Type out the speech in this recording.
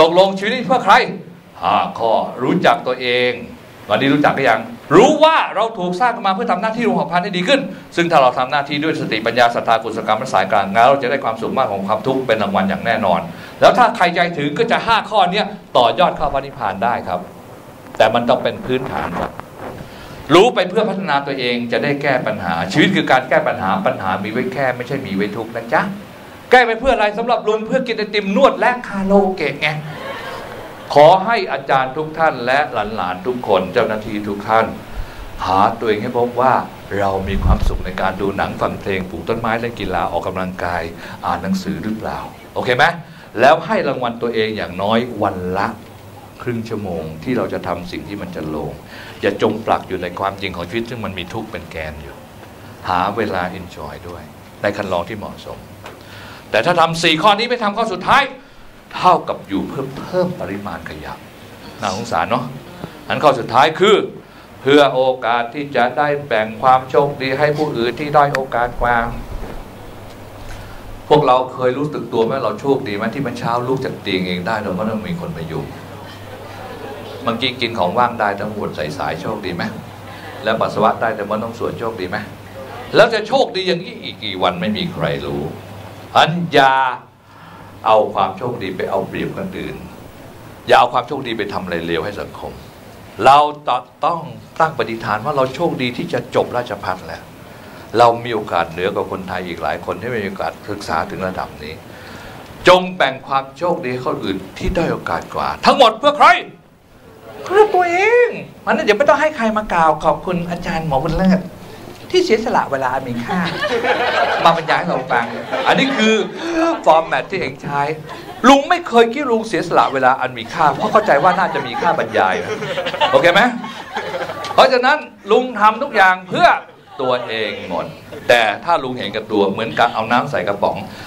ตกลงชีวิตนี้เพื่อใครห้าข้อรู้จักตัวเองวันนี้รู้จักก็ยัง รู้ว่าเราถูกสร้างมาเพื่อทำหน้าที่รวมของพันให้ดีขึ้น ซึ่งถ้าเราทำหน้าที่ด้วยสติปัญญาศรัทธากุศลกรรมและสายกลางงานเราจะได้ความสุขมากของความทุกข์เป็นรางวัลอย่างแน่นอน แล้วถ้าใครใจถึงก็จะห้าข้อเนี้ต่อยอดเข้าพระนิพพานได้ครับ แต่มันต้องเป็นพื้นฐานครับรู้ไปเพื่อพัฒนาตัวเองจะได้แก้ปัญหา ชีวิตคือการแก้ปัญหาปัญหามีไว้แค่ไม่ใช่มีไว้ทุกข์นะจ๊ะ แก้ไปเพื่ออะไรสำหรับลุงเพื่อกินไอติมนวดและคาราโลเกะไงขอให้อาจารย์ทุกท่านและหลานๆทุกคนเจ้าหน้าที่ทุกท่าน หาตัวเองให้พบว่าเรามีความสุขในการดูหนังฟังเพลงปลูกต้นไม้เล่นกีฬาออกกำลังกายอ่านหนังสือหรือเปล่า โอเคไหมแล้วให้รางวัลตัวเองอย่างน้อยวันละครึ่งชั่วโมงที่เราจะทำสิ่งที่มันจะลง อย่าจมปลักอยู่ในความจริงของชีวิต ซึ่งมันมีทุกข์เป็นแกนอยู่ หาเวลา enjoy ด้วย ในคันลองที่เหมาะสม แต่ถ้าทำสี่ข้อนี้ไม่ทำข้อสุดท้าย เท่ากับอยู่เพิ่มเพิ่มปริมาณขยะน่าสงสารเนาะอันข้อสุดท้ายคือ เพื่อโอกาสที่จะได้แบ่งความโชคดีให้ผู้อื่นที่ได้โอกาสกว่าพวกเราเคยรู้สึกตัวไหมเราโชคดีไหมที่เมื่อเช้าลุกจากเตียงเองได้โดยไม่ต้องมีคนมาอยู่เมื่อกี้กินของว่างได้ทั้งหมดใส่สายโชคดีไหมแล้วปัสสาวะได้แต่ไม่ต้องส่วนโชคดีไหมแล้วจะโชคดีอย่างนี้อีกกี่วันไม่มีใครรู้ อันยาเอาความโชคดีไปเอาเปรียบคนอื่น อย่าเอาความโชคดีไปทำอะไรเลวให้สังคม เราต้องตั้งปฏิฐานว่าเราโชคดีที่จะจบราชพัฒแล้ว เรามีโอกาสเหนือกว่าคนไทยอีกหลายคนที่มีโอกาสศึกษาถึงระดับนี้ จงแบ่งความโชคดีให้คนอื่นที่ได้โอกาสกว่า ทั้งหมดเพื่อใครเพื่อตัวเอง มันเดี๋ยวไม่ต้องให้ใครมากล่าวขอบคุณอาจารย์หมอบุญเลิศ ที่เสียสละเวลามีค่า มาบรรยายให้เราฟัง อันนี้คือฟอร์แมตที่เองใช้ ลุงไม่เคยคิดลุงเสียสละเวลาอันมีค่า เพราะเข้าใจว่าน่าจะมีค่าบรรยาย โอเคไหมเพราะฉะนั้นลุงทำทุกอย่างเพื่อตัวเองหมด แต่ถ้าลุงเห็นกับตัวเหมือนกับเอาน้ำใส่กระป๋อง